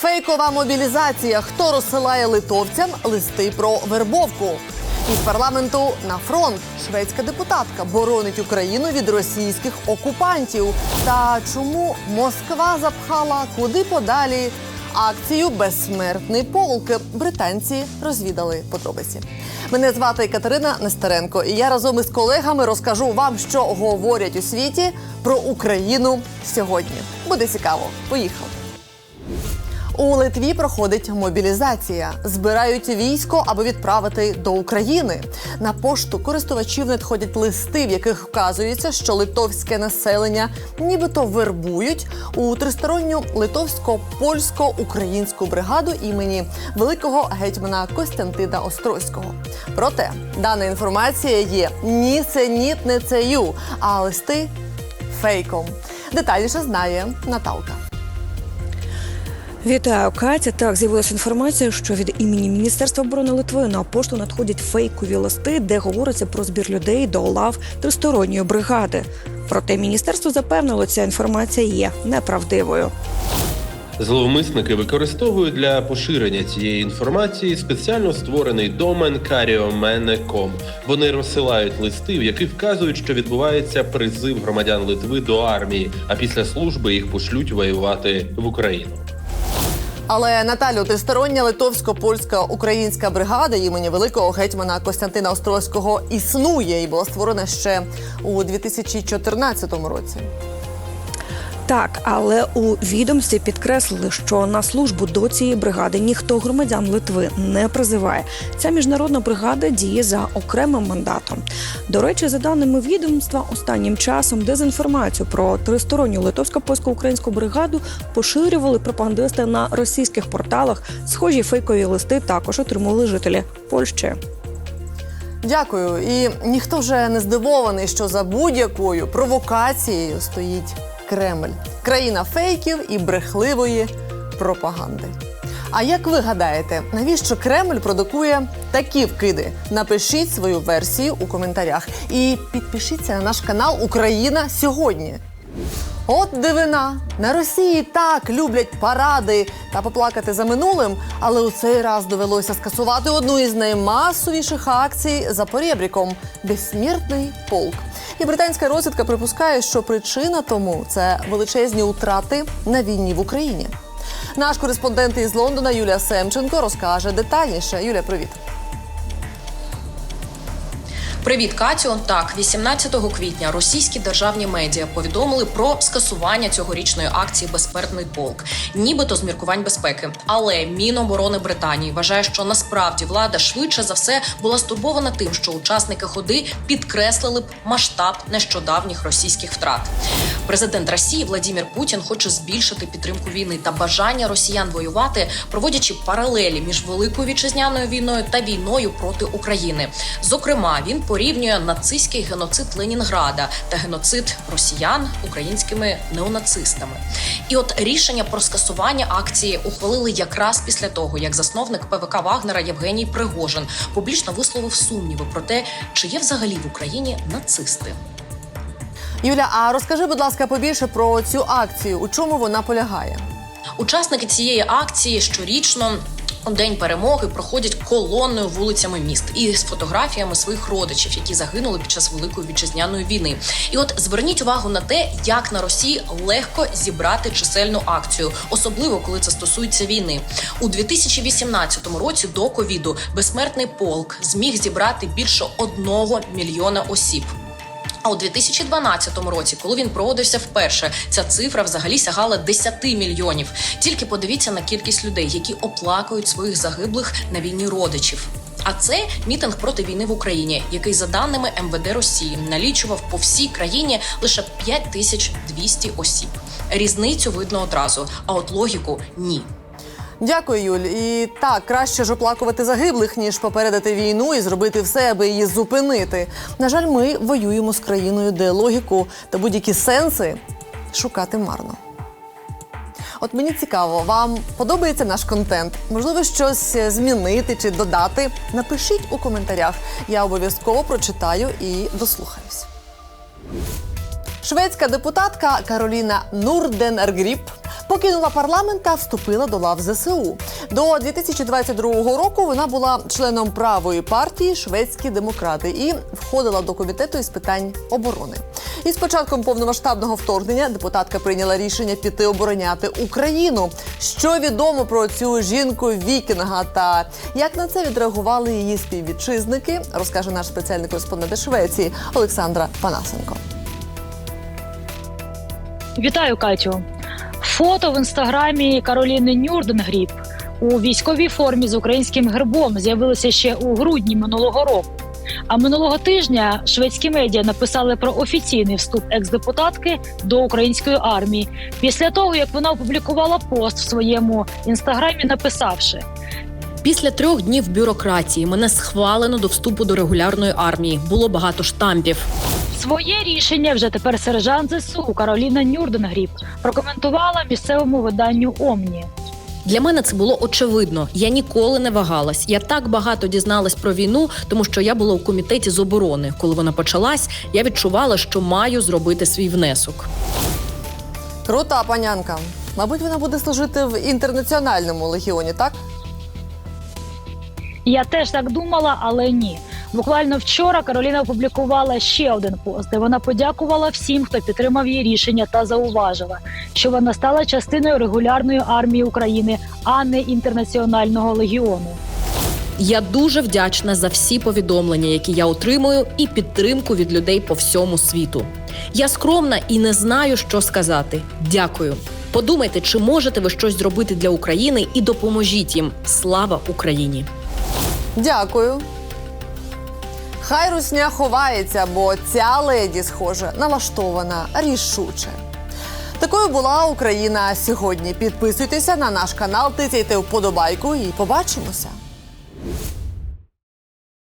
Фейкова мобілізація. Хто розсилає литовцям листи про вербовку? Із парламенту на фронт шведська депутатка боронить Україну від російських окупантів. Та чому Москва запхала куди подалі акцію Безсмертний полк? Британці розвідали подробиці. Мене звати Катерина Нестеренко, і я разом із колегами розкажу вам, що говорять у світі про Україну сьогодні. Буде цікаво. Поїхали. У Литві проходить мобілізація. Збирають військо, аби відправити до України. На пошту користувачів надходять листи, в яких вказується, що литовське населення нібито вербують у тристоронню литовсько-польсько-українську бригаду імені великого гетьмана Костянтина Острозького. Проте дана інформація є нісенітницею, а листи фейком. Детальніше знає Наталка. Вітаю, Катя. Так з'явилася інформація, що від імені Міністерства оборони Литви на пошту надходять фейкові листи, де говориться про збір людей до лав тристоронньої бригади. Проте міністерство запевнило, ця інформація є неправдивою. Зловмисники використовують для поширення цієї інформації спеціально створений домен Каріомене.ком. Вони розсилають листи, в яких вказують, що відбувається призив громадян Литви до армії, а після служби їх пошлють воювати в Україну. Але Наталю, тристороння литовсько-польська українська бригада імені великого гетьмана Костянтина Острозького існує і була створена ще у 2014 році. Так, але у відомстві підкреслили, що на службу до цієї бригади ніхто громадян Литви не призиває. Ця міжнародна бригада діє за окремим мандатом. До речі, за даними відомства, останнім часом дезінформацію про тристоронню литовсько-польсько-українську бригаду поширювали пропагандисти на російських порталах. Схожі фейкові листи також отримали жителі Польщі. Дякую. І ніхто вже не здивований, що за будь-якою провокацією стоїть Кремль, країна фейків і брехливої пропаганди. А як ви гадаєте, навіщо Кремль продукує такі вкиди? Напишіть свою версію у коментарях і підпишіться на наш канал Україна сьогодні. От дивина на Росії так люблять паради та поплакати за минулим, але у цей раз довелося скасувати одну із наймасовіших акцій за порєбріком безсмертний полк. І британська розвідка припускає, що причина тому це величезні утрати на війні в Україні. Наш кореспондент із Лондона Юлія Семченко розкаже детальніше. Юля, привіт. Привіт, Катю. Так, 18 квітня російські державні медіа повідомили про скасування цьогорічної акції Безсмертний полк, нібито з міркувань безпеки. Але Міноборони Британії вважає, що насправді влада швидше за все була стурбована тим, що учасники ходи підкреслили б масштаб нещодавніх російських втрат. Президент Росії Владимир Путін хоче збільшити підтримку війни та бажання росіян воювати, проводячи паралелі між великою вітчизняною війною та війною проти України. Зокрема, він порівнює нацистський геноцид Ленінграда та геноцид росіян українськими неонацистами. І от рішення про скасування акції ухвалили якраз після того, як засновник ПВК Вагнера Євгеній Пригожин публічно висловив сумніви про те, чи є взагалі в Україні нацисти. Юля, а розкажи, будь ласка, побільше про цю акцію. У чому вона полягає? Учасники цієї акції щорічно. День перемоги проходять колонною вулицями міст і з фотографіями своїх родичів, які загинули під час великої вітчизняної війни. І от зверніть увагу на те, як на Росії легко зібрати чисельну акцію, особливо коли це стосується війни. У 2018 році до ковіду безсмертний полк зміг зібрати більше одного мільйона осіб. А у 2012 році, коли він проводився вперше, ця цифра взагалі сягала 10 мільйонів. Тільки подивіться на кількість людей, які оплакують своїх загиблих на війні родичів. А це мітинг проти війни в Україні, який за даними МВД Росії налічував по всій країні лише 5200 осіб. Різницю видно одразу, а от логіку ні. Дякую, Юль. І так, краще ж оплакувати загиблих, ніж попередити війну і зробити все, аби її зупинити. На жаль, ми воюємо з країною, де логіку та будь-які сенси шукати марно. От мені цікаво, вам подобається наш контент? Можливо, щось змінити чи додати? Напишіть у коментарях. Я обов'язково прочитаю і дослухаюсь. Шведська депутатка Кароліна Нурденергріп Покинула парламент та вступила до лав ЗСУ. До 2022 року вона була членом правої партії Шведські демократи і входила до комітету із питань оборони. І з початком повномасштабного вторгнення депутатка прийняла рішення піти обороняти Україну. Що відомо про цю жінку Вікінга та як на це відреагували її співвітчизники, розкаже наш спеціальний кореспондент Швеції Олександра Панасенко. Вітаю, Катю. Фото в інстаграмі Кароліни Нюрденгріп у військовій формі з українським гербом з'явилося ще у грудні минулого року. А минулого тижня шведські медіа написали про офіційний вступ екс-депутатки до української армії після того, як вона опублікувала пост в своєму інстаграмі, написавши: Після трьох днів бюрократії мене схвалено до вступу до регулярної армії. Було багато штампів. Своє рішення вже тепер сержант ЗСУ Кароліна Нюрденгріп прокоментувала місцевому виданню Омні. Для мене це було очевидно. Я ніколи не вагалась. Я так багато дізналась про війну, тому що я була у комітеті з оборони. Коли вона почалась, я відчувала, що маю зробити свій внесок. Крута панянка. Мабуть, вона буде служити в інтернаціональному легіоні, так? Я теж так думала, але ні. Буквально вчора Кароліна опублікувала ще один пост, де вона подякувала всім, хто підтримав її рішення та зауважила, що вона стала частиною регулярної армії України, а не інтернаціонального легіону. Я дуже вдячна за всі повідомлення, які я отримую, і підтримку від людей по всьому світу. Я скромна і не знаю, що сказати. Дякую. Подумайте, чи можете ви щось зробити для України і допоможіть їм. Слава Україні! Дякую. Хай русня ховається, бо ця леді, схоже, налаштована рішуче. Такою була Україна сьогодні. Підписуйтеся на наш канал, тицяйте вподобайку і побачимося.